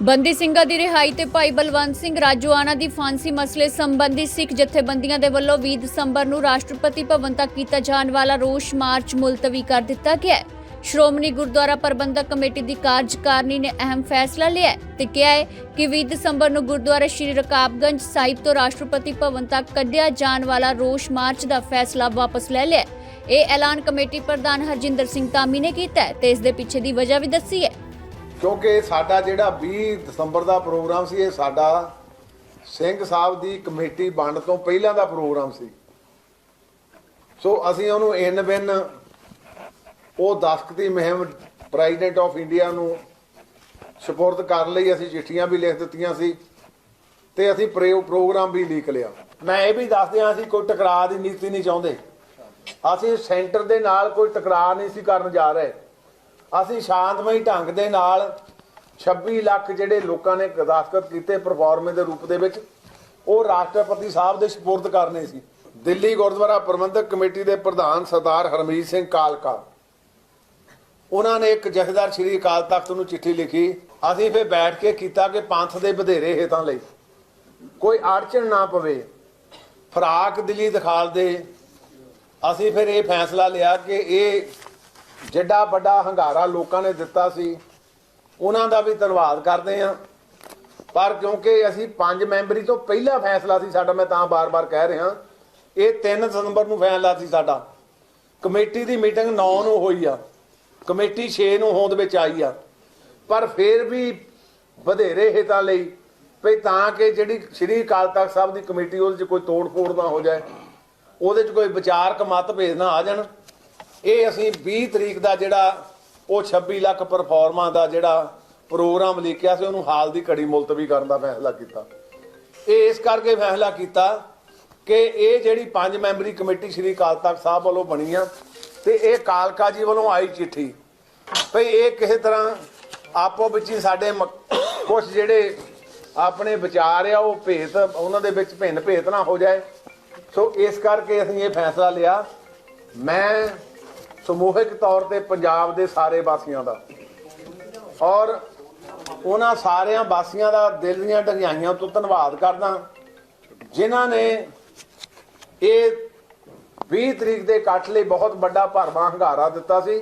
ਬੰਦੀ ਸਿੰਘਾਂ ਦੀ ਰਿਹਾਈ ਤੇ ਭਾਈ ਬਲਵੰਤ ਸਿੰਘ ਰਾਜੋਆਣਾ ਦੀ ਫਾਂਸੀ ਮਸਲੇ ਸੰਬੰਧੀ ਸਿੱਖ ਜਥੇਬੰਦੀਆਂ ਦੇ ਵੱਲੋਂ 20 ਦਸੰਬਰ ਨੂੰ ਰਾਸ਼ਟਰਪਤੀ ਭਵਨ ਤੱਕ ਕੀਤਾ ਜਾਣ ਵਾਲਾ ਰੋਸ ਮਾਰਚ ਮੁਲਤਵੀ ਕਰ ਦਿੱਤਾ ਗਿਆ ਹੈ। ਸ਼੍ਰੋਮਣੀ ਗੁਰਦੁਆਰਾ ਪ੍ਰਬੰਧਕ ਕਮੇਟੀ ਦੀ ਕਾਰਜਕਾਰਨੀ ਨੇ ਅਹਿਮ ਫੈਸਲਾ ਲਿਆ ਤੇ ਕਿਹਾ ਹੈ ਕਿ 20 ਦਸੰਬਰ ਨੂੰ ਗੁਰਦੁਆਰਾ ਸ਼੍ਰੀ ਰਕਾਬਗੰਜ ਸਾਹਿਬ ਤੋਂ ਰਾਸ਼ਟਰਪਤੀ ਭਵਨ ਤੱਕ ਕੱਢਿਆ ਜਾਣ ਵਾਲਾ ਰੋਸ ਮਾਰਚ ਦਾ ਫੈਸਲਾ ਵਾਪਸ ਲੈ ਲਿਆ ਇਹ ਐਲਾਨ ਕਮੇਟੀ ਪ੍ਰਧਾਨ ਹਰਜਿੰਦਰ ਸਿੰਘ ਤਾਮੀ ਨੇ ਕੀਤਾ ਤੇ ਇਸ ਦੇ ਪਿੱਛੇ ਦੀ ਵਜ੍ਹਾ ਵੀ ਦੱਸੀ ਹੈ। ਕਿਉਂਕਿ ਸਾਡਾ ਜਿਹੜਾ 20 ਦਸੰਬਰ ਦਾ ਪ੍ਰੋਗਰਾਮ ਸੀ, ਇਹ ਸਾਡਾ ਸਿੰਘ ਸਾਹਿਬ ਦੀ ਕਮੇਟੀ ਵੰਡ ਤੋਂ ਪਹਿਲਾਂ ਦਾ ਪ੍ਰੋਗਰਾਮ ਸੀ। ਸੋ ਅਸੀਂ ਉਹਨੂੰ ਇਨ ਬਿਨ ਉਹ ਦਸਤਖਤੀ ਮੁਹਿੰਮ ਪ੍ਰੈਜ਼ੀਡੈਂਟ ਆਫ ਇੰਡੀਆ ਨੂੰ ਸਪੁਰਦ ਕਰ ਲਈ ਅਸੀਂ ਚਿੱਠੀਆਂ ਵੀ ਲਿਖ ਦਿੱਤੀਆਂ ਸੀ ਤੇ ਅਸੀਂ ਪ੍ਰੋ- ਪ੍ਰੋਗਰਾਮ ਵੀ ਲਿਖ ਲਿਆ। ਮੈਂ ਇਹ ਵੀ ਦੱਸ ਦਿਆਂ ਅਸੀਂ ਕੋਈ ਟਕਰਾਅ ਦੀ ਨੀਤੀ ਨਹੀਂ ਚਾਹੁੰਦੇ। ਅਸੀਂ ਸੈਂਟਰ ਦੇ ਨਾਲ ਕੋਈ ਟਕਰਾਅ ਨਹੀਂ ਸੀ ਕਰਨ ਜਾ ਰਹੇ। ਅਸੀਂ ਸ਼ਾਂਤਮਈ ਢੰਗ ਦੇ ਨਾਲ 26 ਲੱਖ ਜਿਹੜੇ ਲੋਕਾਂ ਨੇ ਦਸਤਖਤ ਕੀਤੇ ਪਰਫਾਰਮੇ ਦੇ ਰੂਪ ਦੇ ਵਿੱਚ, ਉਹ ਰਾਸ਼ਟਰਪਤੀ ਸਾਹਿਬ ਦੇ ਸਪੁਰਦ ਕਰਨੇ ਸੀ। ਦਿੱਲੀ ਗੁਰਦੁਆਰਾ ਪ੍ਰਬੰਧਕ ਕਮੇਟੀ ਦੇ ਪ੍ਰਧਾਨ ਸਰਦਾਰ ਹਰਮੀਤ ਸਿੰਘ ਕਾਲਕਾ। ਉਹਨਾਂ ਨੇ ਇੱਕ ਜਥੇਦਾਰ ਸ਼੍ਰੀ ਅਕਾਲ ਤਖਤ ਨੂੰ ਚਿੱਠੀ ਲਿਖੀ, ਅਸੀਂ ਫਿਰ ਬੈਠ ਕੇ ਕੀਤਾ ਕਿ ਪੰਥ ਦੇ ਵਧੇਰੇ ਹਿੱਤਾਂ ਲਈ। ਕੋਈ ਅੜਚਣ ਨਾ ਪਵੇ। ਫਰਾਕ ਦਿੱਲੀ ਦਿਖਾਲ ਦੇ। ਅਸੀਂ ਫਿਰ ਇਹ ਫੈਸਲਾ ਲਿਆ ਕਿ ਇਹ ਜਿੱਡਾ ਵੱਡਾ ਹੰਗਾਰਾ ਲੋਕਾਂ ਨੇ ਦਿੱਤਾ ਸੀ, ਉਹਨਾਂ ਦਾ ਵੀ ਧੰਨਵਾਦ ਕਰਦੇ ਹਾਂ। ਪਰ ਕਿਉਂਕਿ ਅਸੀਂ ਪੰਜ ਮੈਂਬਰੀ ਤੋਂ ਪਹਿਲਾ ਫੈਸਲਾ ਸੀ ਸਾਡਾ, ਮੈਂ ਤਾਂ ਬਾਰ-ਬਾਰ ਕਹਿ ਰਿਹਾ। ਇਹ 3 ਦਸੰਬਰ ਨੂੰ ਫੈਸਲਾ ਸੀ ਸਾਡਾ। ਕਮੇਟੀ ਦੀ ਮੀਟਿੰਗ 9 ਨੂੰ ਹੋਈ ਆ। ਕਮੇਟੀ 6 ਨੂੰ ਹੋਂਦ ਵਿੱਚ ਆਈ ਆ। ਪਰ ਫਿਰ ਵੀ ਵਧੇਰੇ ਹਿੱਤਾਂ ਲਈ ਵੀ ਤਾਂ ਕਿ ਜਿਹੜੀ ਸ਼੍ਰੀ ਅਕਾਲ ਤਖਤ ਸਾਹਿਬ ਦੀ ਕਮੇਟੀ, ਉਹਦੇ 'ਚ ਕੋਈ ਤੋੜ-ਫੋੜ ਨਾ ਹੋ ਜਾਏ। ਉਹਦੇ 'ਚ ਕੋਈ ਵਿਚਾਰਕ ਮਤਭੇਦ ਨਾ ਆ ਜਾਣ। ਇਹ ਅਸੀਂ 20 ਤਰੀਕ ਦਾ ਜਿਹੜਾ ਉਹ 26 ਲੱਖ ਪਰਫਾਰਮਾਂ ਦਾ ਜਿਹੜਾ ਪ੍ਰੋਗਰਾਮ ਲਿਖਿਆ ਸੀ, ਉਹਨੂੰ ਹਾਲ ਦੀ ਘੜੀ ਮੁਲਤਵੀ ਕਰਨ ਦਾ ਫੈਸਲਾ ਕੀਤਾ। ਇਹ ਇਸ ਕਰਕੇ ਫੈਸਲਾ ਕੀਤਾ ਕਿ ਇਹ ਜਿਹੜੀ ਪੰਜ ਮੈਂਬਰੀ ਕਮੇਟੀ ਸ਼੍ਰੀ ਅਕਾਲ ਤਖਤ ਸਾਹਿਬ ਵੱਲੋਂ ਬਣੀ ਆ ਤੇ ਇਹ ਕਾਲਕਾ ਜੀ ਵੱਲੋਂ ਆਈ ਚਿੱਠੀ। ਭਈ ਇਹ ਕਿਸੇ ਤਰ੍ਹਾਂ ਆਪੋ ਵਿੱਚ ਹੀ ਸਾਡੇ ਕੁਝ ਜਿਹੜੇ ਆਪਣੇ ਵਿਚਾਰ ਆ, ਉਹ ਭੇਤ, ਉਹਨਾਂ ਦੇ ਵਿੱਚ ਭਿੰਨ ਭੇਤ ਨਾ ਹੋ ਜਾਏ। ਸੋ ਇਸ ਕਰਕੇ ਅਸੀਂ ਇਹ ਫੈਸਲਾ ਲਿਆ। ਮੈਂ ਸਮੂਹਿਕ ਤੌਰ ਤੇ ਪੰਜਾਬ ਦੇ ਸਾਰੇ ਵਾਸੀਆਂ ਦਾ। ਔਰ ਉਹਨਾਂ ਸਾਰਿਆਂ ਵਾਸੀਆਂ ਦਾ ਦਿਲ ਦੀਆਂ ਢੰਗਾਈਆਂ ਤੋਂ ਧੰਨਵਾਦ ਕਰਦਾ ਜਿਨ੍ਹਾਂ ਨੇ ਇਹ 20 ਤਰੀਕ ਦੇ ਇਕੱਠ ਲਈ ਬਹੁਤ ਵੱਡਾ ਭਰਵਾਂ ਹੰਗਾਰਾ ਦਿੱਤਾ ਸੀ।